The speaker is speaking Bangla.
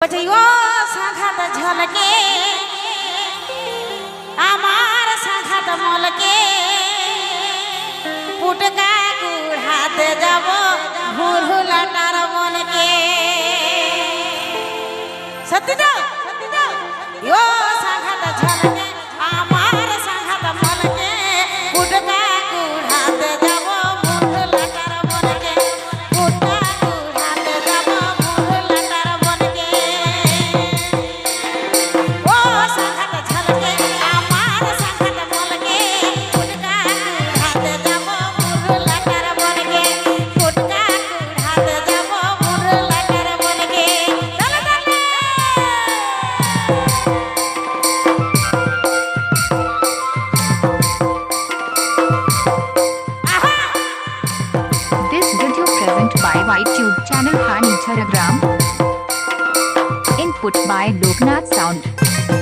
ও সাঘাত ঝলকে আমার সাঘাত মলকে পুটকা গুড়াতে যাব ভুরহুলাটার মলকে সত্যি যাও সত্যি যাও Telegram. Input by Loknath Sound.